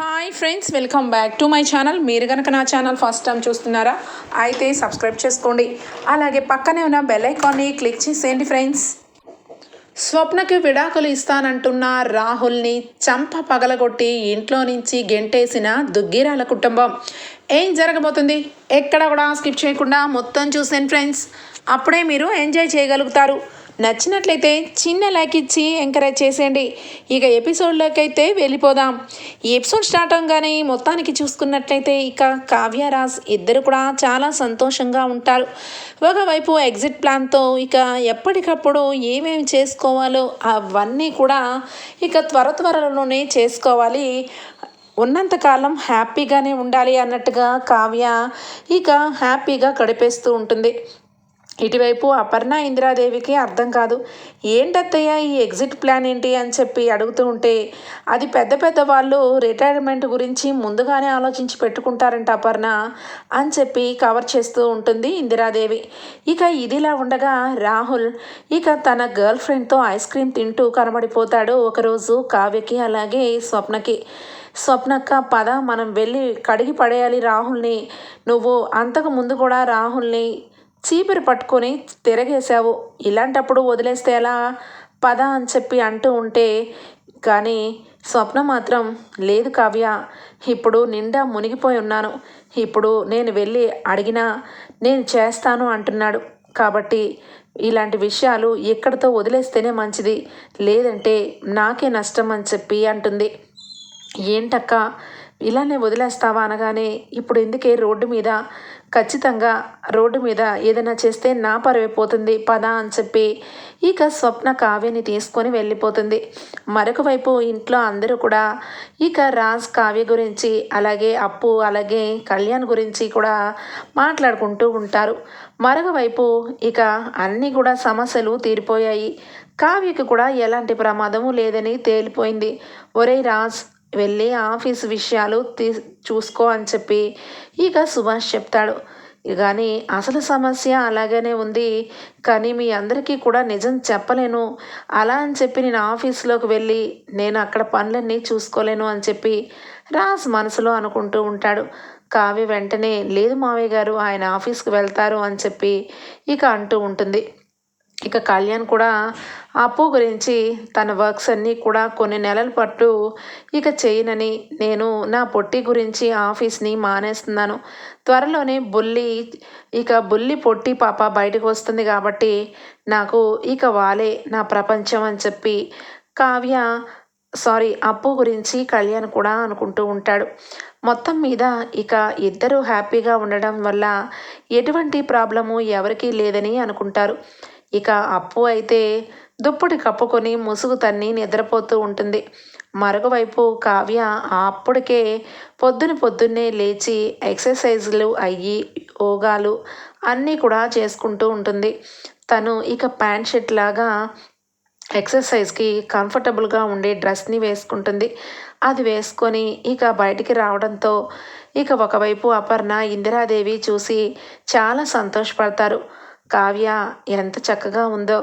Hi friends welcome back to my channel మీరు కనుక నా ఛానల్ ఫస్ట్ టైం చూస్తున్నారా అయితే సబ్స్క్రైబ్ చేసుకోండి. అలాగే పక్కనే ఉన్న బెల్ ఐకాన్ని క్లిక్ చేసేయండి ఫ్రెండ్స్ స్వప్నకి విడాకులు ఇస్తానంటున్న రాహుల్ని చంప పగలగొట్టి ఇంట్లో నుంచి గెంటేసిన దుగ్గిరాల కుటుంబం. ఏం జరగబోతుంది? ఎక్కడ కూడా స్కిప్ చేయకుండా మొత్తం చూసాను ఫ్రెండ్స్ అప్పుడే మీరు ఎంజాయ్ చేయగలుగుతారు. నచ్చినట్లయితే చిన్న లైక్ ఇచ్చి ఎంకరేజ్ చేసేయండి. ఇక ఎపిసోడ్లోకి అయితే వెళ్ళిపోదాం. ఈ ఎపిసోడ్ స్టార్ట్ అవగానే మొత్తానికి చూసుకున్నట్లయితే ఇక కావ్యరాజ్ ఇద్దరు కూడా చాలా సంతోషంగా ఉంటారు. ఒకవైపు ఎగ్జిట్ ప్లాన్తో ఇక ఎప్పటికప్పుడు ఏమేమి చేసుకోవాలో అవన్నీ కూడా ఇక త్వర త్వరలోనే చేసుకోవాలి. ఉన్నంతకాలం హ్యాపీగానే ఉండాలి అన్నట్టుగా కావ్య ఇక హ్యాపీగా గడిపేస్తూ ఉంటుంది. ఇటువైపు అపర్ణ ఇందిరాదేవికి అర్థం కాదు. ఏంటత్తయ్య ఈ ఎగ్జిట్ ప్లాన్ ఏంటి? అని చెప్పి అడుగుతూ ఉంటే అది పెద్ద పెద్ద వాళ్ళు రిటైర్మెంట్ గురించి ముందుగానే ఆలోచించి పెట్టుకుంటారంట అపర్ణ అని చెప్పి కవర్ చేస్తూ ఉంటుంది ఇందిరాదేవి. ఇక ఇదిలా ఉండగా రాహుల్ ఇక తన గర్ల్ ఫ్రెండ్తో ఐస్ క్రీమ్ తింటూ కనబడిపోతాడు ఒకరోజు కావ్యకి అలాగే స్వప్నకి. స్వప్నక్క పద మనం వెళ్ళి కడిగి పడేయాలి రాహుల్ని. నువ్వు అంతకు ముందు కూడా రాహుల్ని చీపురు పట్టుకొని తిరగేశావు. ఇలాంటప్పుడు వదిలేస్తే ఎలా? పద అని చెప్పి అంటూ ఉంటే కానీ స్వప్న మాత్రం లేదు కావ్య. ఇప్పుడు నిండా మునిగిపోయి ఉన్నాను. ఇప్పుడు నేను వెళ్ళి అడిగినా నేను చేస్తాను అంటున్నాడు. కాబట్టి ఇలాంటి విషయాలు ఎక్కడితో వదిలేస్తేనే మంచిది. లేదంటే నాకే నష్టం అని చెప్పి అంటుంది. ఏంటక్క? ఇలానే వదిలేస్తావా అనగానే ఇప్పుడు ఎందుకే రోడ్డు మీద ఖచ్చితంగా రోడ్డు మీద ఏదైనా చేస్తే నా పరువైపోతుంది పద అని చెప్పి ఇక స్వప్న కావ్యని తీసుకొని వెళ్ళిపోతుంది. మరొక వైపు ఇంట్లో అందరూ కూడా ఇక రాజ్ కావ్య గురించి అలాగే అప్పు అలాగే కళ్యాణ్ గురించి కూడా మాట్లాడుకుంటూ ఉంటారు. మరొక వైపు ఇక అన్నీ కూడా సమస్యలు తీరిపోయాయి. కావ్యకు కూడా ఎలాంటి ప్రమాదము లేదని తేలిపోయింది. ఒరే రాజ్ వెళ్ళి ఆఫీస్ విషయాలు తీ చూసుకో అని చెప్పి ఇక సుభాష్ చెప్తాడు. కానీ అసలు సమస్య అలాగనే ఉంది. కానీ మీ అందరికీ కూడా నిజం చెప్పలేను. అలా అని చెప్పి నేను ఆఫీస్లోకి వెళ్ళి నేను అక్కడ పనులన్నీ చూసుకోలేను అని చెప్పి రాజ్ మనసులో అనుకుంటూ ఉంటాడు. కావ్య వెంటనే లేదు మావయ్య గారు ఆయన ఆఫీస్కి వెళ్తారు అని చెప్పి ఇక అంటూ ఉంటుంది. ఇక కళ్యాణ్ కూడా అప్పు గురించి తన వర్క్స్ అన్నీ కూడా కొన్ని నెలల పట్టు ఇక చేయనని నేను నా పొట్టి గురించి ఆఫీస్ని మానేస్తున్నాను. త్వరలోనే బుల్లి ఇక బుల్లి పొట్టి పాప బయటకు వస్తుంది కాబట్టి నాకు ఇక వాలే నా ప్రపంచం అని చెప్పి కావ్య సారీ అప్పు గురించి కళ్యాణ్ కూడా అనుకుంటూ ఉంటాడు. మొత్తం మీద ఇక ఇద్దరూ హ్యాపీగా ఉండడం వల్ల ఎటువంటి ప్రాబ్లము ఎవరికీ లేదని అనుకుంటారు. ఇక అప్పు అయితే దుప్పటి కప్పుకొని ముసుగు తన్ని నిద్రపోతూ ఉంటుంది. మరొకవైపు కావ్య అప్పటికే పొద్దున పొద్దున్నే లేచి ఎక్సర్సైజులు అయ్యి యోగాలు అన్నీ కూడా చేసుకుంటూ ఉంటుంది. తను ఇక ప్యాంట్ షర్ట్ లాగా ఎక్సర్సైజ్కి కంఫర్టబుల్గా ఉండే డ్రెస్ని వేసుకుంటుంది. అది వేసుకొని ఇక బయటికి రావడంతో ఇక ఒకవైపు అపర్ణ ఇందిరాదేవి చూసి చాలా సంతోషపడతారు. కావ్య ఎంత చక్కగా ఉందో.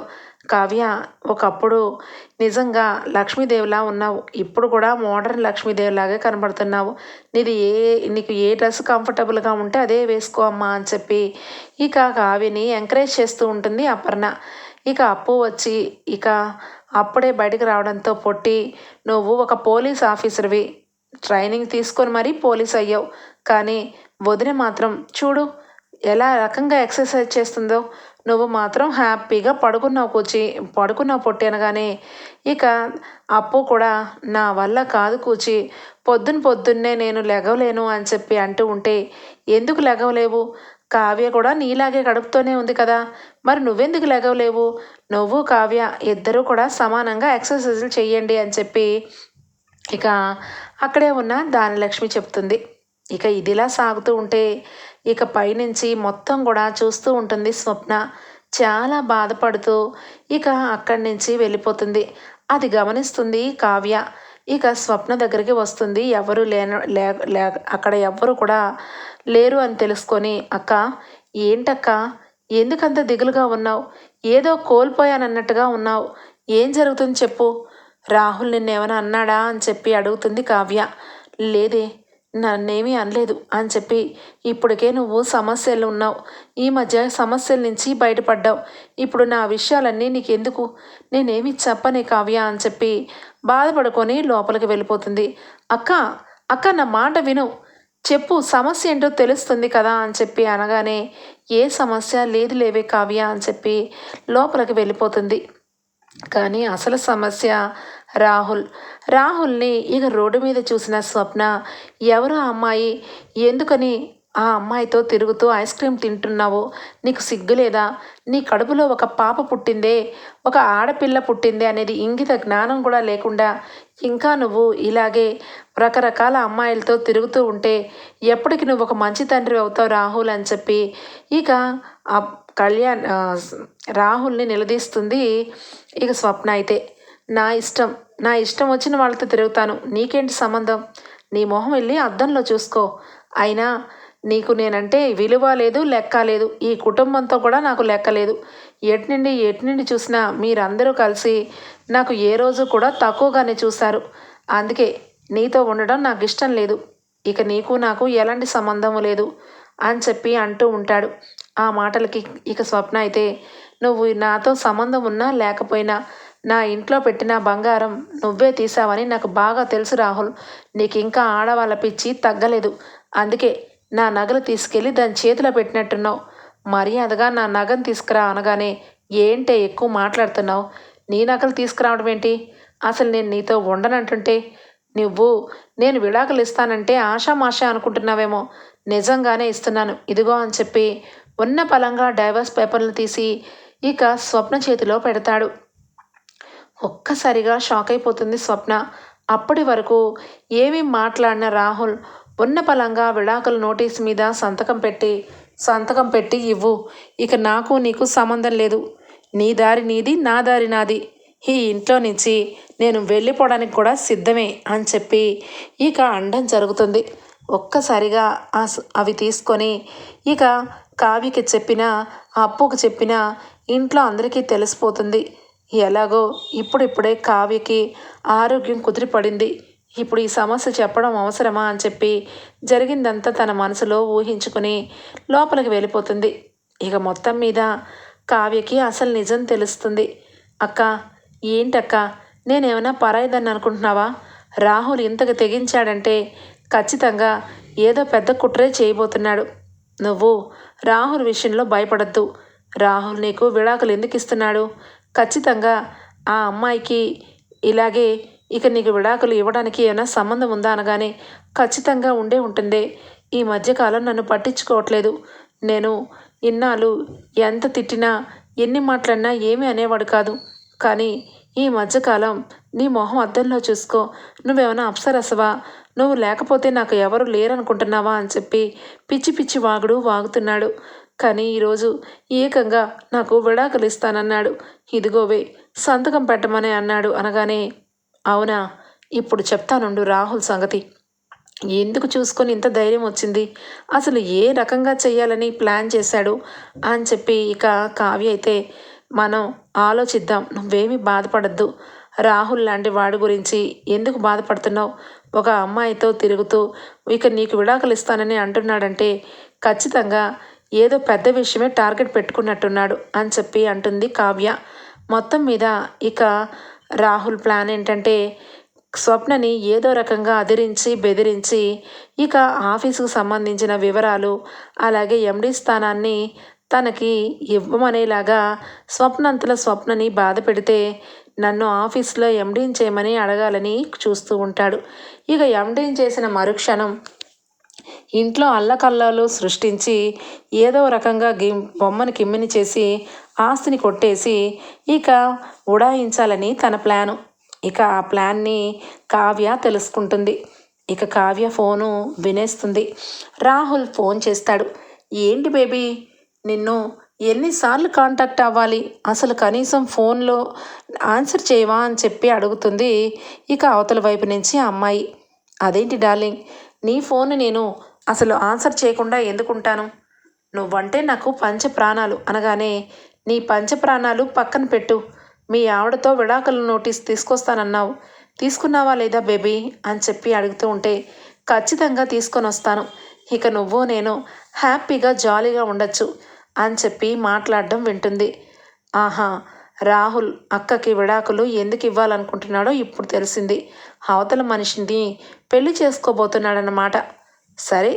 కావ్య ఒకప్పుడు నిజంగా లక్ష్మీదేవిలా ఉన్నావు. ఇప్పుడు కూడా మోడర్న్ లక్ష్మీదేవిలాగే కనబడుతున్నావు. నీది ఏ నీకు ఏ డ్రెస్ కంఫర్టబుల్గా ఉంటే అదే వేసుకో అమ్మా అని చెప్పి ఇక కావ్యని ఎంకరేజ్ చేస్తూ ఉంటుంది అపర్ణ. ఇక అప్పు వచ్చి ఇక అప్పుడే బయటకు రావడంతో పొట్టి నువ్వు ఒక పోలీస్ ఆఫీసర్వి. ట్రైనింగ్ తీసుకొని మరీ పోలీస్ అయ్యావు. కానీ వదిన మాత్రం చూడు ఎలా రకంగా ఎక్సర్సైజ్ చేస్తుందో నువ్వు మాత్రం హ్యాపీగా పడుకున్నావు కూచి పడుకున్నావు పొట్టి అనగానే ఇక అప్పు కూడా నా వల్ల కాదు కూచి. పొద్దున పొద్దున్నే నేను లెగవలేను అని చెప్పి అంటూ ఉంటే ఎందుకు లెగవలేవు కావ్య కూడా నీలాగే గడుపుతూనే ఉంది కదా. మరి నువ్వెందుకు లెగవలేవు నువ్వు కావ్య ఇద్దరూ కూడా సమానంగా ఎక్సర్సైజులు చేయండి అని చెప్పి ఇక అక్కడే ఉన్న దానిలక్ష్మి చెప్తుంది. ఇక ఇదిలా సాగుతూ ఉంటే ఇక పైనుంచి మొత్తం కూడా చూస్తూ ఉంటుంది స్వప్న. చాలా బాధపడుతూ ఇక అక్కడి నుంచి వెళ్ళిపోతుంది. అది గమనిస్తుంది కావ్య. ఇక స్వప్న దగ్గరికి వస్తుంది. ఎవరు లేన లే అక్కడ ఎవ్వరు కూడా లేరు అని తెలుసుకొని అక్క ఏంటక్క? ఎందుకంత దిగులుగా ఉన్నావు? ఏదో కోల్పోయానన్నట్టుగా ఉన్నావు. ఏం జరుగుతుంది చెప్పు. రాహుల్ నిన్నేమైనా అన్నాడా? అని చెప్పి అడుగుతుంది కావ్య. లేదే నన్నేమీ అనలేదు అని చెప్పి ఇప్పటికే నువ్వు సమస్యలు ఉన్నావు ఈ మధ్య సమస్యల నుంచి బయటపడ్డావు. ఇప్పుడు నా విషయాలన్నీ నీకెందుకు? నేనేమి చెప్పనే కావ్య అని చెప్పి బాధపడుకొని లోపలికి వెళ్ళిపోతుంది. అక్క అక్క నా మాట విను. చెప్పు సమస్య ఏంటో తెలుస్తుంది కదా అని చెప్పి అనగానే ఏ సమస్య లేదు లేవే కావ్య అని చెప్పి లోపలికి వెళ్ళిపోతుంది. కానీ అసలు సమస్య రాహుల్. రాహుల్ని ఇక రోడ్డు మీద చూసిన స్వప్న ఎవరో ఆ అమ్మాయి? ఎందుకని ఆ అమ్మాయితో తిరుగుతూ ఐస్ క్రీమ్ తింటున్నావు? నీకు సిగ్గులేదా? నీ కడుపులో ఒక పాప పుట్టిందే ఒక ఆడపిల్ల పుట్టిందే అనేది ఇంగిత జ్ఞానం కూడా లేకుండా ఇంకా నువ్వు ఇలాగే రకరకాల అమ్మాయిలతో తిరుగుతూ ఉంటే ఎప్పటికి నువ్వు ఒక మంచి తండ్రి అవుతావు రాహుల్ అని చెప్పి ఇక ఆ కళ్యాణ్ రాహుల్ని నిలదీస్తుంది ఇక స్వప్న అయితే. నా ఇష్టం నా ఇష్టం వచ్చిన వాళ్ళతో తిరుగుతాను. నీకేంటి సంబంధం? నీ మొహం వెళ్ళి అద్దంలో చూసుకో. అయినా నీకు నేనంటే విలువ లేదు లెక్క లేదు. ఈ కుటుంబంతో కూడా నాకు లెక్క లేదు. ఎటు నుండి ఎటు నుండి చూసినా మీరందరూ కలిసి నాకు ఏ రోజు కూడా తక్కువగానే చూశారు. అందుకే నీతో ఉండడం నాకు ఇష్టం లేదు. ఇక నీకు నాకు ఎలాంటి సంబంధము లేదు అని చెప్పి అంటూ ఉంటాడు. ఆ మాటలకి ఇక స్వప్న అయితే నువ్వు నాతో సంబంధం ఉన్నా లేకపోయినా నా ఇంట్లో పెట్టిన బంగారం నువ్వే తీసావని నాకు బాగా తెలుసు రాహుల్. నీకు ఇంకా ఆడవాళ్ళ పిచ్చి తగ్గలేదు. అందుకే నా నగలు తీసుకెళ్ళి దాని చేతిలో పెట్టినట్టున్నావు. మర్యాదగా నా నగను తీసుకురా అనగానే ఏంటే ఎక్కువ మాట్లాడుతున్నావు? నీ నగలు తీసుకురావడం ఏంటి? అసలు నేను నీతో ఉండనంటుంటే? నువ్వు నేను విడాకులు ఇస్తానంటే ఆషామాషా అనుకుంటున్నావేమో. నిజంగానే ఇస్తున్నాను. ఇదిగో అని చెప్పి ఉన్న పలంగా డైవర్స్ పేపర్లు తీసి ఇక స్వప్న చేతిలో పెడతాడు. ఒక్కసారిగా షాక్ అయిపోతుంది స్వప్న. అప్పటి వరకు ఏమీ మాట్లాడిన రాహుల్ ఉన్న పలంగా విడాకుల నోటీస్ మీద సంతకం పెట్టి సంతకం పెట్టి ఇవ్వు. ఇక నాకు నీకు సంబంధం లేదు. నీ దారి నీది నా దారి నాది. ఈ ఇంట్లో నుంచి నేను వెళ్ళిపోవడానికి కూడా సిద్ధమే అని చెప్పి ఇక అండం జరుగుతుంది. ఒక్కసారిగా అవి తీసుకొని ఇక కావ్యకి చెప్పిన అప్పుకు చెప్పిన ఇంట్లో అందరికీ తెలిసిపోతుంది. ఎలాగో ఇప్పుడిప్పుడే కావ్యకి ఆరోగ్యం కుదిరిపడింది. ఇప్పుడు ఈ సమస్య చెప్పడం అవసరమా అని చెప్పి జరిగిందంతా తన మనసులో ఊహించుకుని లోపలికి వెళ్ళిపోతుంది. ఇక మొత్తం మీద కావ్యకి అసలు నిజం తెలుస్తుంది. అక్క ఏంటక్క? నేనేమైనా పరాయిదని అనుకుంటున్నావా? రాహుల్ ఇంతకు తెగించాడంటే ఖచ్చితంగా ఏదో పెద్ద కుట్రే చేయబోతున్నాడు. నువ్వు రాహుల్ విషయంలో భయపడద్దు. రాహుల్ నీకు విడాకులు ఎందుకు ఇస్తున్నాడు? ఖచ్చితంగా ఆ అమ్మాయికి ఇలాగే ఇక నీకు విడాకులు ఇవ్వడానికి ఏమైనా సంబంధం ఉందా అనగానే ఖచ్చితంగా ఉండే ఉంటుంది. ఈ మధ్యకాలం నన్ను పట్టించుకోవట్లేదు. నేను ఇన్నాళ్ళు ఎంత తిట్టినా ఎన్ని మాట్లాడినా ఏమీ అనేవాడు కాదు. కానీ ఈ మధ్యకాలం నీ మొహం అద్దంలో చూసుకో. నువ్వేమైనా అప్సరసవా? నువ్వు లేకపోతే నాకు ఎవరు లేరనుకుంటున్నావా అని చెప్పి పిచ్చి పిచ్చి వాగుడు వాగుతున్నాడు. కానీ ఈరోజు ఏకంగా నాకు విడాకులు ఇస్తానన్నాడు. ఇదిగోవే సంతకం పెట్టమని అన్నాడు అనగానే అవునా ఇప్పుడు చెప్తానుండు రాహుల్ సంగతి. ఎందుకు చూసుకొని ఇంత ధైర్యం వచ్చింది? అసలు ఏ రకంగా చేయాలని ప్లాన్ చేశాడు? అని చెప్పి ఇక కావ్య అయితే మనం ఆలోచిద్దాం నువ్వేమీ బాధపడద్దు. రాహుల్ లాంటి వాడి గురించి ఎందుకు బాధపడుతున్నావు? ఒక అమ్మాయితో తిరుగుతూ ఇక నీకు విడాకులు ఇస్తానని అంటున్నాడంటే ఖచ్చితంగా ఏదో పెద్ద విషయమే టార్గెట్ పెట్టుకున్నట్టున్నాడు అని చెప్పి అంటుంది కావ్య. మొత్తం మీద ఇక రాహుల్ ప్లాన్ ఏంటంటే స్వప్నని ఏదో రకంగా అదిరించి బెదిరించి ఇక ఆఫీసుకు సంబంధించిన వివరాలు అలాగే ఎండీ స్థానాన్ని తనకి ఇవ్వమనేలాగా స్వప్నంతల స్వప్నని బాధ పెడితే నన్ను ఆఫీస్లో ఎండీని చేయమని అడగాలని చూస్తూ ఉంటాడు. ఇక ఎండీని చేసిన మరుక్షణం ఇంట్లో అల్లకల్లాలు సృష్టించి ఏదో రకంగా గి బొమ్మని కిమ్మిని చేసి ఆస్తిని కొట్టేసి ఇక ఉడాయించాలని తన ప్లాను. ఇక ఆ ప్లాన్ని కావ్య తెలుసుకుంటుంది. ఇక కావ్య ఫోను వినేస్తుంది. రాహుల్ ఫోన్ చేస్తాడు. ఏంటి బేబీ నిన్ను ఎన్నిసార్లు కాంటాక్ట్ అవ్వాలి? అసలు కనీసం ఫోన్లో ఆన్సర్ చేయవా? అని చెప్పి అడుగుతుంది ఇక అవతల వైపు నుంచి అమ్మాయి. అదేంటి డార్లింగ్ నీ ఫోన్ నేను అసలు ఆన్సర్ చేయకుండా ఎందుకుంటాను? నువ్వంటే నాకు పంచ ప్రాణాలు అనగానే నీ పంచ ప్రాణాలు పక్కన పెట్టు. మీ ఆవిడతో విడాకుల నోటీస్ తీసుకొస్తానన్నావు. తీసుకున్నావా లేదా బేబీ? అని చెప్పి అడుగుతూ ఉంటే ఖచ్చితంగా తీసుకొని వస్తాను ఇక నువ్వు నేను హ్యాపీగా జాలీగా ఉండొచ్చు అని చెప్పి మాట్లాడడం వింటుంది. ఆహా రాహుల్ అక్కకి విడాకులు ఎందుకు ఇవ్వాలనుకుంటున్నాడో ఇప్పుడు తెలిసింది. అవతల మనిషిని పెళ్ళి చేసుకోబోతున్నాడన్నమాట. సరే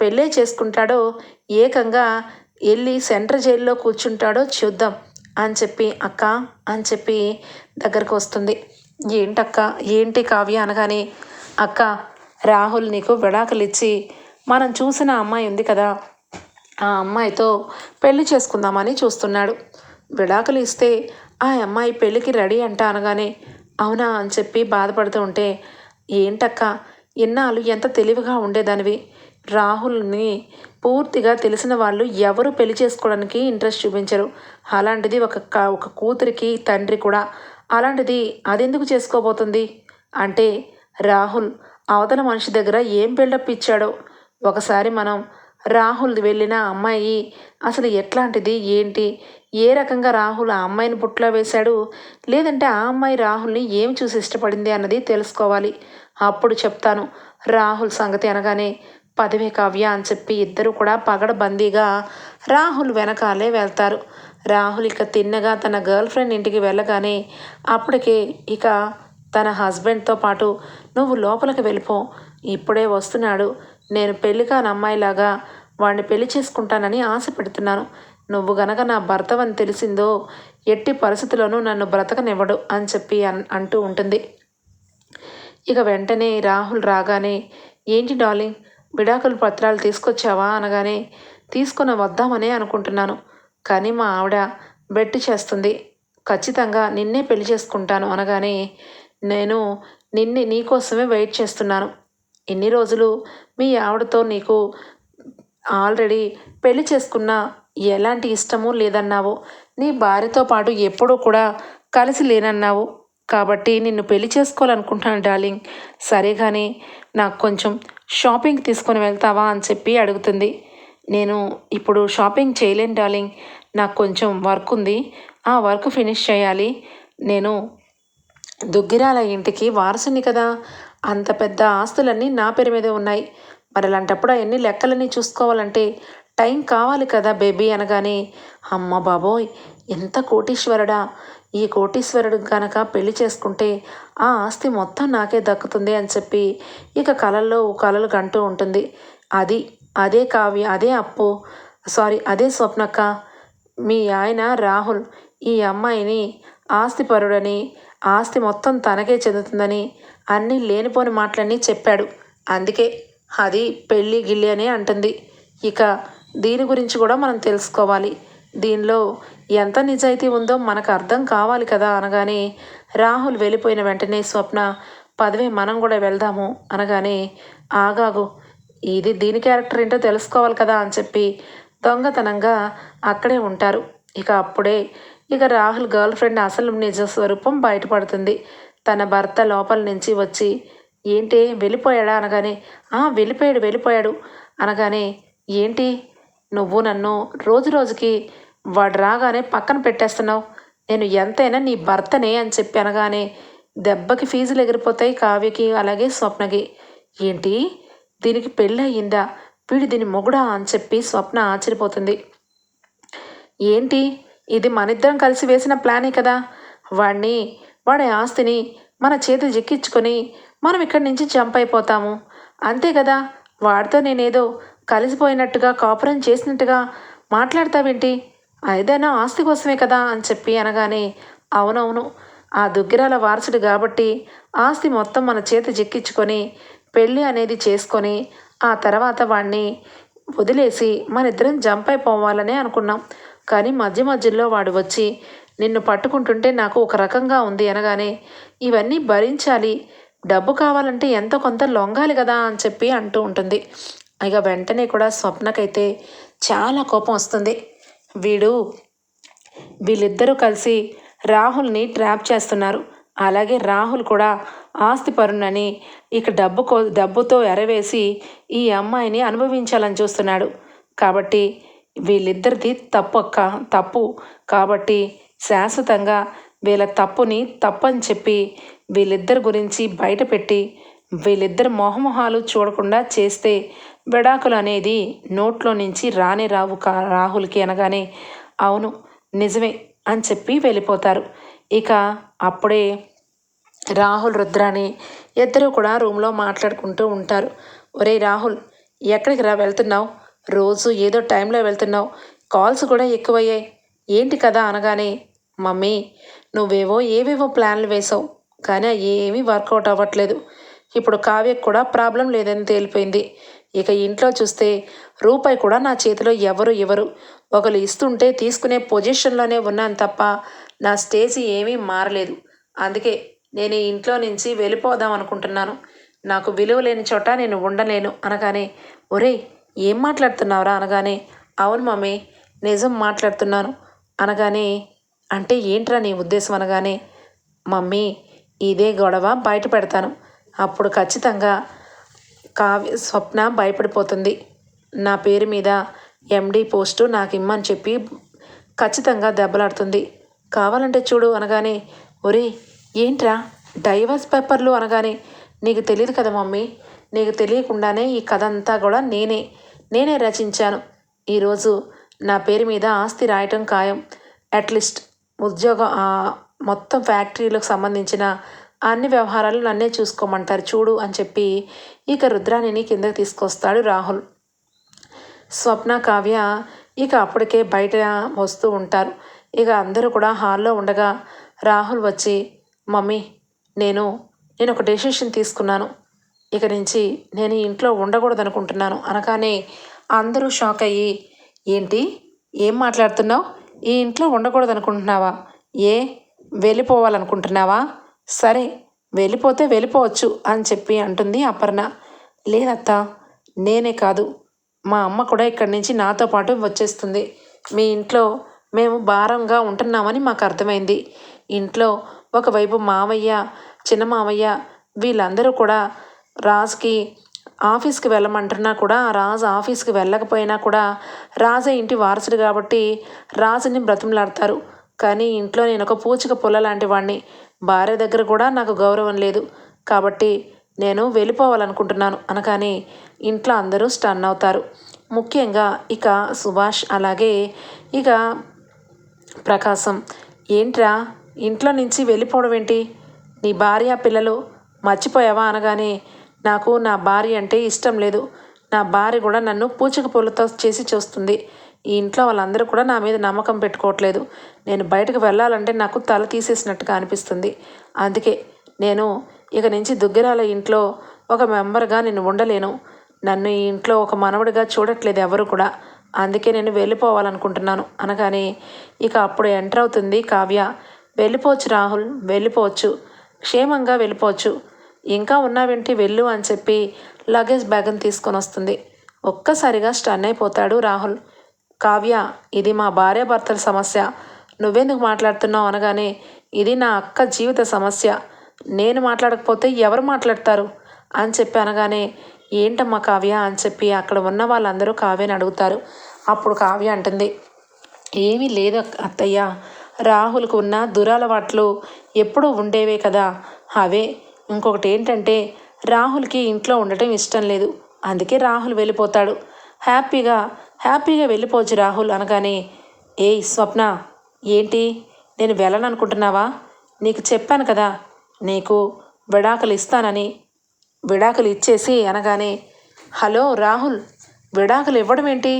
పెళ్ళే చేసుకుంటాడో ఏకంగా వెళ్ళి సెంటర్ జైల్లో కూర్చుంటాడో చూద్దాం అని చెప్పి అక్క అని చెప్పి దగ్గరకు వస్తుంది. ఏంటక్క ఏంటి కావ్య అనగానే అక్క రాహుల్ నీకు విడాకులిచ్చి మనం చూసిన అమ్మాయి ఉంది కదా ఆ అమ్మాయితో పెళ్ళి చేసుకుందామని చూస్తున్నాడు. విడాకులు ఇస్తే ఆ అమ్మాయి పెళ్ళికి రెడీ అంట అనగానే అవునా అని చెప్పి బాధపడుతూ ఉంటే ఏంటక్క ఇన్నాళ్ళు ఎంత తెలివిగా ఉండేదానివి? రాహుల్ని పూర్తిగా తెలిసిన వాళ్ళు ఎవరు పెళ్ళి చేసుకోవడానికి ఇంట్రెస్ట్ చూపించరు. అలాంటిది ఒక ఒక కూతురికి తండ్రి కూడా. అలాంటిది అదెందుకు చేసుకోబోతుంది? అంటే రాహుల్ అవతల మనిషి దగ్గర ఏం బిల్డప్ ఇచ్చాడో. ఒకసారి మనం రాహుల్ వెళ్ళిన అమ్మాయి అసలు ఎట్లాంటిది ఏంటి ఏ రకంగా రాహుల్ ఆ అమ్మాయిని పుట్లో వేశాడు? లేదంటే ఆ అమ్మాయి రాహుల్ని ఏం చూసి ఇష్టపడింది అన్నది తెలుసుకోవాలి. అప్పుడు చెప్తాను. రాహుల్ సంగతి అనగానే పదవే కావ్య అని చెప్పి ఇద్దరు కూడా పగడబందీగా రాహుల్ వెనకాలే వెళ్తారు. రాహుల్ ఇక తిన్నగా తన గర్ల్ ఫ్రెండ్ ఇంటికి వెళ్ళగానే అప్పటికే ఇక తన హస్బెండ్తో పాటు నువ్వు లోపలికి వెళ్ళిపో. ఇప్పుడే వస్తున్నాడు. నేను పెళ్ళి కాని అమ్మాయిలాగా వాడిని పెళ్ళి చేసుకుంటానని ఆశ పెడుతున్నాను. నువ్వు గనక నా భర్తవని తెలిసిందో ఎట్టి పరిస్థితుల్లోనూ నన్ను బ్రతకనివ్వడు అని చెప్పి అన్ అంటూ ఉంటుంది. ఇక వెంటనే రాహుల్ రాగానే ఏంటి డార్లింగ్ విడాకుల పత్రాలు తీసుకొచ్చావా? అనగానే తీసుకుని వద్దామనే అనుకుంటున్నాను కానీ మా ఆవిడ బెట్టి చేస్తుంది. ఖచ్చితంగా నిన్నే పెళ్ళి చేసుకుంటాను. అనగానే నేను నిన్నే నీకోసమే వెయిట్ చేస్తున్నాను. ఇన్ని రోజులు మీ ఆవిడతో నీకు ఆల్రెడీ పెళ్ళి చేసుకున్న ఎలాంటి ఇష్టము లేదన్నావు. నీ భార్యతో పాటు ఎప్పుడూ కూడా కలిసి లేనన్నావు. కాబట్టి నిన్ను పెళ్ళి చేసుకోవాలనుకుంటున్నాను డార్లింగ్. సరే కానీ నాకు కొంచెం షాపింగ్ తీసుకొని వెళ్తావా అని చెప్పి అడుగుతుంది. నేను ఇప్పుడు షాపింగ్ చేయలేను డార్లింగ్. నాకు కొంచెం వర్క్ ఉంది. ఆ వర్క్ ఫినిష్ చేయాలి. నేను దుగ్గిరాల ఇంటికి వారసుని కదా. అంత పెద్ద ఆస్తులన్నీ నా పేరు మీదే ఉన్నాయి. మరి అలాంటప్పుడు అవన్నీ లెక్కలన్నీ చూసుకోవాలంటే టైం కావాలి కదా బేబీ అనగానే అమ్మ బాబోయ్ ఎంత కోటీశ్వరుడా. ఈ కోటీశ్వరుడు గనక పెళ్ళి చేసుకుంటే ఆ ఆస్తి మొత్తం నాకే దక్కుతుంది అని చెప్పి ఇక కలల్లో కలలు కంటూ ఉంటుంది. అది అదే కావ్య అదే అప్పు. సారీ అదే స్వప్నక్క. మీ ఆయన రాహుల్ ఈ అమ్మాయిని ఆస్తిపరుడని ఆస్తి మొత్తం తనకే చెందుతుందని అన్నీ లేనిపోని మాటలన్నీ చెప్పాడు. అందుకే అది పెళ్ళి గిల్లి అనే అంటుంది. ఇక దీని గురించి కూడా మనం తెలుసుకోవాలి. దీనిలో ఎంత నిజాయితీ ఉందో మనకు అర్థం కావాలి కదా అనగానే రాహుల్ వెళ్ళిపోయిన వెంటనే స్వప్న పదవి మనం కూడా వెళ్దాము అనగానే ఆగాగు ఇది దీని క్యారెక్టర్ ఏంటో తెలుసుకోవాలి కదా అని చెప్పి దొంగతనంగా అక్కడే ఉంటారు. ఇక అప్పుడే ఇక రాహుల్ గర్ల్ ఫ్రెండ్ అసలు నిజ స్వరూపం బయటపడుతుంది. తన భర్త లోపల నుంచి వచ్చి ఏంటి వెళ్ళిపోయాడా? అనగానే "ఆ, వెళ్ళిపోయాడు వెళ్ళిపోయాడు అనగానే ఏంటి నువ్వు నన్ను రోజు రోజుకి వాడు రాగానే పక్కన పెట్టేస్తున్నావు. నేను ఎంతైనా నీ భర్తనే అని చెప్పి అనగానే దెబ్బకి ఫీజులు ఎగిరిపోతాయి కావ్యకి అలాగే స్వప్నకి. ఏంటి? దీనికి పెళ్ళి అయ్యిందా? వీడు దీని మొగుడా అని చెప్పి స్వప్న ఆశ్చర్యపోతుంది. ఏంటి? ఇది మనిద్దరం కలిసి వేసిన ప్లానే కదా? వాడిని వాడి ఆస్తిని మన చేతి జిక్కించుకొని మనం ఇక్కడి నుంచి జంప్ అయిపోతాము. అంతే కదా? వాడితో నేనేదో కలిసిపోయినట్టుగా కాపురం చేసినట్టుగా మాట్లాడతావేంటి? ఏదైనా ఆస్తి కోసమే కదా అని చెప్పి అనగానే అవునవును ఆ దుగ్గిరాల వారసుడు కాబట్టి ఆస్తి మొత్తం మన చేతి జిక్కించుకొని పెళ్ళి అనేది చేసుకొని ఆ తర్వాత వాడిని వదిలేసి మన ఇద్దరం జంప్ అయిపోవాలనే అనుకున్నాం. కానీ మధ్య మధ్యలో వాడు వచ్చి నిన్ను పట్టుకుంటుంటే నాకు ఒక రకంగా ఉంది అనగానే ఇవన్నీ భరించాలి. డబ్బు కావాలంటే ఎంత కొంత లొంగాలి కదా అని చెప్పి అంటూ ఉంటుంది. ఇక వెంటనే కూడా స్వప్నకైతే చాలా కోపం వస్తుంది. వీడు వీళ్ళిద్దరూ కలిసి రాహుల్ని ట్రాప్ చేస్తున్నారు. అలాగే రాహుల్ కూడా ఆస్తి పరునని ఇక డబ్బు కో డబ్బుతో ఎరవేసి ఈ అమ్మాయిని అనుభవించాలని చూస్తున్నాడు. కాబట్టి వీళ్ళిద్దరిది తప్పు అక్క తప్పు. కాబట్టి శాశ్వతంగా వీళ్ళ తప్పుని తప్పని చెప్పి వీళ్ళిద్దరి గురించి బయటపెట్టి వీళ్ళిద్దరు మొహమొహాలు చూడకుండా చేస్తే విడాకులు అనేది నోట్లో నుంచి రాని రావు కా రాహుల్కి అనగానే అవును నిజమే అని చెప్పి వెళ్ళిపోతారు. ఇక అప్పుడే రాహుల్ రుద్రాని ఇద్దరు కూడా రూమ్లో మాట్లాడుకుంటూ ఉంటారు. ఒరే రాహుల్ ఎక్కడికి రా వెళ్తున్నావు? రోజు ఏదో టైంలో వెళ్తున్నావు. కాల్స్ కూడా ఎక్కువయ్యాయి. ఏంటి కదా? అనగానే మమ్మీ నువ్వేవో ఏవేవో ప్లాన్లు వేసావు కానీ అవి ఏమీ వర్కౌట్ అవ్వట్లేదు. ఇప్పుడు కావ్యకు కూడా ప్రాబ్లం లేదని తేలిపోయింది. ఇక ఇంట్లో చూస్తే రూపాయి కూడా నా చేతిలో ఎవరు ఎవరు ఒకరు ఇస్తుంటే తీసుకునే పొజిషన్లోనే ఉన్నాను తప్ప నా స్టేజ్ ఏమీ మారలేదు. అందుకే నేను ఇంట్లో నుంచి వెళ్ళిపోదాం అనుకుంటున్నాను. నాకు విలువ లేని చోట నేను ఉండలేను అనగానే ఒరేయ్ ఏం మాట్లాడుతున్నావురా? అనగానే అవును మమ్మీ నిజం మాట్లాడుతున్నాను. అనగానే అంటే ఏంట్రా నీ ఉద్దేశం? అనగానే మమ్మీ ఇదే గొడవ బయట పెడతాను. అప్పుడు ఖచ్చితంగా కావ్య స్వప్న భయపడిపోతుంది. నా పేరు మీద ఎండి పోస్టు నాకు ఇమ్మని చెప్పి ఖచ్చితంగా దెబ్బలాడుతుంది. కావాలంటే చూడు అనగానే ఒరే ఏంట్రా? డైవర్స్ పేపర్లు అనగానే నీకు తెలియదు కదా మమ్మీ. నీకు తెలియకుండానే ఈ కథ అంతా కూడా నేనే నేనే రచించాను. ఈరోజు నా పేరు మీద ఆస్తి రాయటం ఖాయం. అట్లీస్ట్ ఉద్యోగం మొత్తం ఫ్యాక్టరీలకు సంబంధించిన అన్ని వ్యవహారాలు నన్నే చూసుకోమంటారు చూడు అని చెప్పి ఇక రుద్రాణిని కిందకి తీసుకొస్తాడు రాహుల్. స్వప్న కావ్య ఇక అప్పటికే బయట వస్తూ ఉంటారు. ఇక అందరూ కూడా హాల్లో ఉండగా రాహుల్ వచ్చి మమ్మీ నేను నేను ఒక డెసిషన్ తీసుకున్నాను. ఇక నుంచి నేను ఇంట్లో ఉండకూడదు అనుకుంటున్నాను అనగానే అందరూ షాక్ అయ్యి ఏంటి? ఏం మాట్లాడుతున్నావు? ఈ ఇంట్లో ఉండకూడదు అనుకుంటున్నావా ఏ? వెళ్ళిపోవాలనుకుంటున్నావా? సరే వెళ్ళిపోతే వెళ్ళిపోవచ్చు అని చెప్పి అంటుంది అపర్ణ. లేదత్త నేనే కాదు. మా అమ్మ కూడా ఇక్కడి నుంచి నాతో పాటు వచ్చేస్తుంది. మీ ఇంట్లో మేము భారంగా ఉంటున్నామని మాకు అర్థమైంది. ఇంట్లో ఒకవైపు మావయ్య చిన్న మావయ్య వీళ్ళందరూ కూడా రాజుకి ఆఫీస్కి వెళ్ళమంటున్నా కూడా రాజు ఆఫీస్కి వెళ్ళకపోయినా కూడా రాజే ఇంటి వారసుడు కాబట్టి రాజుని బ్రతిమలాడతారు. కానీ ఇంట్లో నేను ఒక పూచిక పుల్ల లాంటి వాడిని భార్య దగ్గర కూడా నాకు గౌరవం లేదు. కాబట్టి నేను వెళ్ళిపోవాలనుకుంటున్నాను అనగానే ఇంట్లో అందరూ స్టన్ అవుతారు. ముఖ్యంగా ఇక సుభాష్ అలాగే ఇక ప్రకాశం. ఏంట్రా? ఇంట్లో నుంచి వెళ్ళిపోవడం ఏంటి? నీ భార్య పిల్లలు మర్చిపోయావా అనగానే నాకు నా భార్య అంటే ఇష్టం లేదు. నా భార్య కూడా నన్ను పూచిక పూలతో చేసి చూస్తుంది. ఈ ఇంట్లో వాళ్ళందరూ కూడా నా మీద నమ్మకం పెట్టుకోవట్లేదు. నేను బయటకు వెళ్ళాలంటే నాకు తల తీసేసినట్టుగా అనిపిస్తుంది. అందుకే నేను ఇక నుంచి దుగ్గిరాల ఇంట్లో ఒక మెంబర్గా నేను ఉండలేను. నన్ను ఈ ఇంట్లో ఒక మనవడిగా చూడట్లేదు ఎవరు కూడా. అందుకే నేను వెళ్ళిపోవాలనుకుంటున్నాను. అనగానే ఇక అప్పుడు ఎంటర్ అవుతుంది కావ్య. వెళ్ళిపోవచ్చు రాహుల్ వెళ్ళిపోవచ్చు. క్షేమంగా వెళ్ళిపోవచ్చు. ఇంకా ఉన్నావేంటి వెళ్ళు అని చెప్పి లగేజ్ బ్యాగ్ని తీసుకొని వస్తుంది. ఒక్కసారిగా స్టన్ అయిపోతాడు రాహుల్. కావ్య ఇది మా భార్యాభర్తల సమస్య. నువ్వెందుకు మాట్లాడుతున్నావు అనగానే ఇది నా అక్క జీవిత సమస్య. నేను మాట్లాడకపోతే ఎవరు మాట్లాడతారు? అని చెప్పి అనగానే ఏంటమ్మా కావ్య అని చెప్పి అక్కడ ఉన్న వాళ్ళందరూ కావ్యని అడుగుతారు. అప్పుడు కావ్య అంటుంది ఏమీ లేదు అత్తయ్య. రాహుల్కు ఉన్న దురలవాట్లు ఎప్పుడూ ఉండేవే కదా. అవే ఇంకొకటి ఏంటంటే రాహుల్కి ఇంట్లో ఉండటం ఇష్టం లేదు. అందుకే రాహుల్ వెళ్ళిపోతాడు. హ్యాపీగా హ్యాపీగా వెళ్ళిపోవచ్చు రాహుల్ అనగానే ఏయ్ స్వప్న ఏంటి? నేను వెళ్ళననుకుంటున్నావా? నీకు చెప్పాను కదా నీకు విడాకులు ఇస్తానని. విడాకులు ఇచ్చేసి అనగానే హలో రాహుల్ విడాకులు ఇవ్వడం ఏంటి?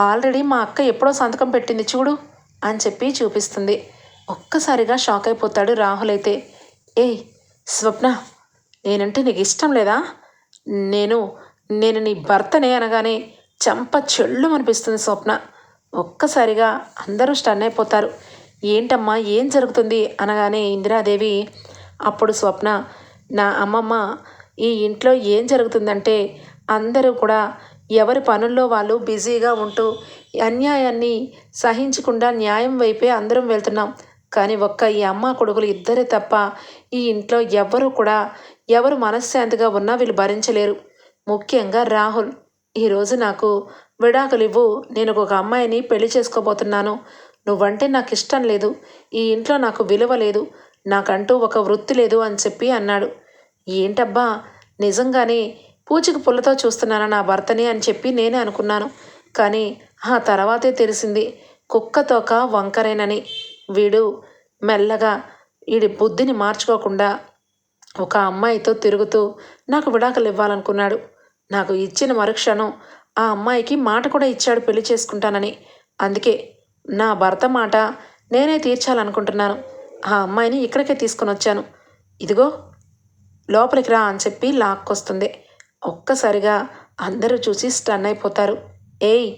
ఆల్రెడీ మా అక్క ఎప్పుడో సంతకం పెట్టింది చూడు అని చెప్పి చూపిస్తుంది. ఒక్కసారిగా షాక్ అయిపోతాడు రాహుల్ అయితే. ఏయ్ స్వప్న నేనంటే నీకు ఇష్టం లేదా? నేను నేను నీ భర్తనే అనగానే చంప చెళ్ళు అనిపిస్తుంది స్వప్న. ఒక్కసారిగా అందరూ స్టన్ అయిపోతారు. ఏంటమ్మా ఏం జరుగుతుంది? అనగానే ఇందిరాదేవి అప్పుడు స్వప్న నా అమ్మమ్మ ఈ ఇంట్లో ఏం జరుగుతుందంటే అందరూ కూడా ఎవరి పనుల్లో వాళ్ళు బిజీగా ఉంటూ అన్యాయాన్ని సహించకుండా న్యాయం వైపే అందరం వెళ్తున్నాం. కానీ ఒక్క ఈ అమ్మ కొడుకులు ఇద్దరే తప్ప ఈ ఇంట్లో ఎవ్వరూ కూడా ఎవరు మనశ్శాంతిగా ఉన్నా వీళ్ళు భరించలేరు. ముఖ్యంగా రాహుల్. ఈరోజు నాకు విడాకులు ఇవ్వు. నేను ఒక అమ్మాయిని పెళ్ళి చేసుకోబోతున్నాను. నువ్వంటే నాకు ఇష్టం లేదు. ఈ ఇంట్లో నాకు విలువ లేదు. నాకంటూ ఒక వృత్తి లేదు అని చెప్పి అన్నాడు. ఏంటబ్బా? నిజంగానే పూచికి పుల్లతో చూస్తున్నాను నా భర్తని అని చెప్పి నేనే అనుకున్నాను. కానీ ఆ తర్వాతే తెలిసింది. కుక్కతోక వంకరేనని. వీడు మెల్లగా వీడి బుద్ధిని మార్చుకోకుండా ఒక అమ్మాయితో తిరుగుతూ నాకు విడాకులు ఇవ్వాలనుకున్నాడు. నాకు ఇచ్చిన మరుక్షణం ఆ అమ్మాయికి మాట కూడా ఇచ్చాడు పెళ్ళి చేసుకుంటానని. అందుకే నా భర్త మాట నేనే తీర్చాలనుకుంటున్నాను. ఆ అమ్మాయిని ఇక్కడికే తీసుకొని వచ్చాను ఇదిగో లోపలికి రా అని చెప్పి లాక్కొస్తుంది. ఒక్కసారిగా అందరూ చూసి స్టన్ అయిపోతారు. ఏయ్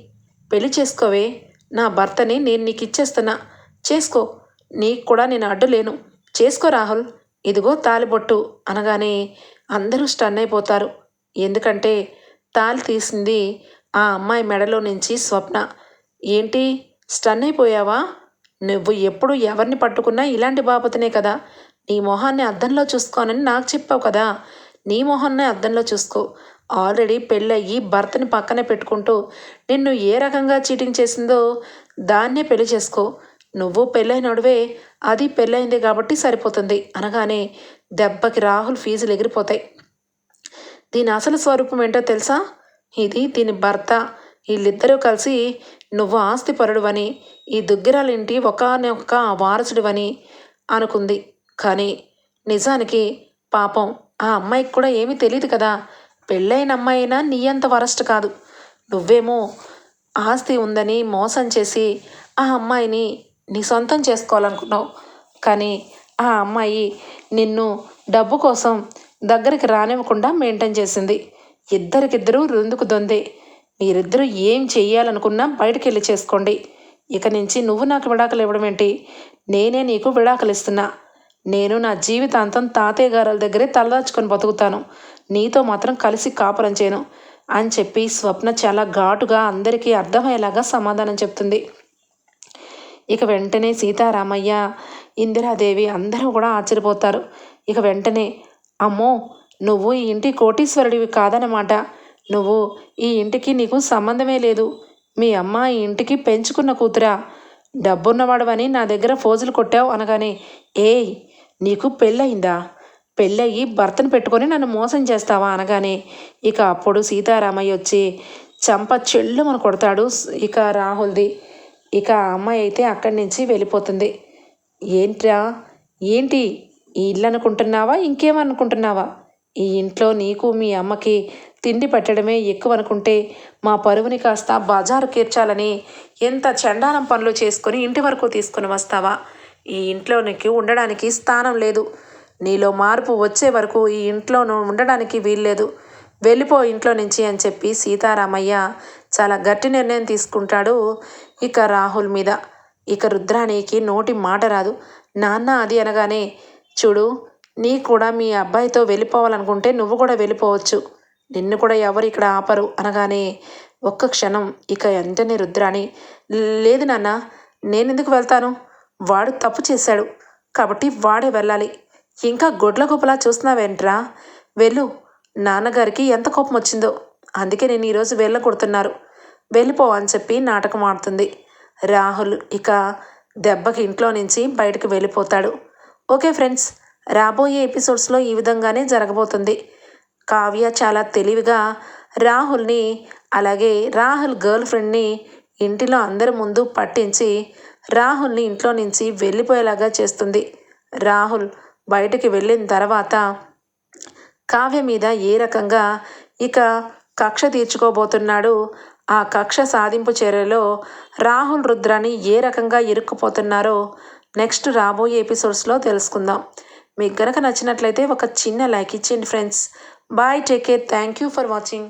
పెళ్ళి చేసుకోవే. నా భర్తని నేను నీకు ఇచ్చేస్తున్నా చేసుకో. నీకు కూడా నేను అడ్డు లేను. చేసుకో రాహుల్. ఇదిగో తాలిబొట్టు అనగానే అందరూ స్టన్ అయిపోతారు. ఎందుకంటే తాళి తీసింది ఆ అమ్మాయి మెడలో నుంచి స్వప్న. ఏంటి? స్టన్ అయిపోయావా? నువ్వు ఎప్పుడు ఎవరిని పట్టుకున్నా ఇలాంటి బాపతనే కదా. నీ మొహాన్ని అద్దంలో చూసుకోనని నాకు చెప్పావు కదా. నీ మొహాన్ని అద్దంలో చూసుకో. ఆల్రెడీ పెళ్ళయ్యి భర్తని పక్కనే పెట్టుకుంటూ నిన్ను ఏ రకంగా చీటింగ్ చేసిందో దాన్నే పెళ్ళి చేసుకో. నువ్వు పెళ్ళైనడువే అది పెళ్ళైంది కాబట్టి సరిపోతుంది అనగానే దెబ్బకి రాహుల్ ఫీజులు ఎగిరిపోతాయి. దీని అసలు స్వరూపం ఏంటో తెలుసా? ఇది దీని భర్త. వీళ్ళిద్దరూ కలిసి నువ్వు ఆస్తి పరుడువని ఈ దుగ్గిరాలింటి ఒకనొక వారసుడివని అనుకుంది. కానీ నిజానికి పాపం ఆ అమ్మాయికి కూడా ఏమీ తెలియదు కదా. పెళ్ళైన అమ్మాయి అయినా నీ అంత వరస్ట్ కాదు. నువ్వేమో ఆస్తి ఉందని మోసం చేసి ఆ అమ్మాయిని నీ సొంతం చేసుకోవాలనుకున్నావు. కానీ ఆ అమ్మాయి నిన్ను డబ్బు కోసం దగ్గరికి రానివ్వకుండా మెయింటైన్ చేసింది. ఇద్దరికిద్దరూ రుందుకు దొందే. మీరిద్దరూ ఏం చెయ్యాలనుకున్నా బయటికి వెళ్ళి చేసుకోండి. ఇక నుంచి నువ్వు నాకు విడాకులు ఇవ్వడం ఏంటి నేనే నీకు విడాకులు ఇస్తున్నా. నేను నా జీవితాంతం తాతయ్య గారుల దగ్గరే తలదాచుకొని బతుకుతాను. నీతో మాత్రం కలిసి కాపురం చేయను అని చెప్పి స్వప్న చాలా ఘాటుగా అందరికీ అర్థమయ్యేలాగా సమాధానం చెప్తుంది. ఇక వెంటనే సీతారామయ్య ఇందిరాదేవి అందరూ కూడా ఆశ్చర్యపోతారు. ఇక వెంటనే అమ్మో నువ్వు ఈ ఇంటి కోటీశ్వరుడివి కాదనమాట నువ్వు ఈ ఇంటికి నీకు సంబంధమే లేదు. మీ అమ్మ ఈ ఇంటికి పెంచుకున్న కూతురా. డబ్బున్నవాడవని నా దగ్గర ఫోజులు కొట్టావు అనగానే ఏయ్ నీకు పెళ్ళయిందా? పెళ్ళయి భర్తను పెట్టుకొని నన్ను మోసం చేస్తావా అనగానే ఇక అప్పుడు సీతారామయ్య వచ్చి చంప చెల్లు మన కొడతాడు ఇక రాహుల్ది. ఇక ఆ అమ్మాయి అయితే అక్కడి నుంచి వెళ్ళిపోతుంది. ఏంట్రా? ఏంటి? ఈ ఇల్లు అనుకుంటున్నావా ఇంకేమనుకుంటున్నావా? ఈ ఇంట్లో నీకు మీ అమ్మకి తిండి పెట్టడమే ఎక్కువ అనుకుంటే మా పరువుని కాస్త బజారు తీర్చాలని ఎంత చండాలం పనులు చేసుకొని ఇంటి వరకు తీసుకుని వస్తావా? ఈ ఇంట్లో నీకు ఉండడానికి స్థానం లేదు. నీలో మార్పు వచ్చే వరకు ఈ ఇంట్లో ఉండడానికి వీల్లేదు. వెళ్ళిపో ఇంట్లో నుంచి అని చెప్పి సీతారామయ్య చాలా గట్టి నిర్ణయం తీసుకుంటాడు ఇక రాహుల్ మీద. ఇక రుద్రాణికి నోటి మాట రాదు. నాన్న అది అనగానే చూడు నీ కూడా మీ అబ్బాయితో వెళ్ళిపోవాలనుకుంటే నువ్వు కూడా వెళ్ళిపోవచ్చు. నిన్ను కూడా ఎవరు ఇక్కడ ఆపరు అనగానే ఒక్క క్షణం ఇక వెంటనే రుద్రాణి లేదు నాన్న నేనెందుకు వెళ్తాను? వాడు తప్పు చేశాడు కాబట్టి వాడే వెళ్ళాలి. ఇంకా గొడ్ల గొప్పలా చూస్తున్నావేంట్రా? వెళ్ళు నాన్నగారికి ఎంత కోపం వచ్చిందో. అందుకే నేను ఈరోజు వెళ్ళకూడుతున్నారు. వెళ్ళిపో అని చెప్పి నాటకం ఆడుతుంది. రాహుల్ ఇక దెబ్బకి ఇంట్లో నుంచి బయటకు వెళ్ళిపోతాడు. ఓకే ఫ్రెండ్స్ రాబోయే ఎపిసోడ్స్లో ఈ విధంగానే జరగబోతుంది. కావ్య చాలా తెలివిగా రాహుల్ని అలాగే రాహుల్ గర్ల్ ఫ్రెండ్ని ఇంటిలో అందరి ముందు పట్టించి రాహుల్ని ఇంట్లో నుంచి వెళ్ళిపోయేలాగా చేస్తుంది. రాహుల్ బయటికి వెళ్ళిన తర్వాత కావ్య మీద ఏ రకంగా ఇక కక్ష తీర్చుకోబోతున్నాడు ఆ కక్ష సాధింపు చర్యలో రాహుల్ రుద్రాని ఏ రకంగా ఇరుక్కుపోతున్నారో నెక్స్ట్ రాబోయే ఎపిసోడ్స్లో తెలుసుకుందాం. మీకు కనుక నచ్చినట్లయితే ఒక చిన్న లైక్ ఇచ్చేయండి friends. Bye take care. Thank you for watching.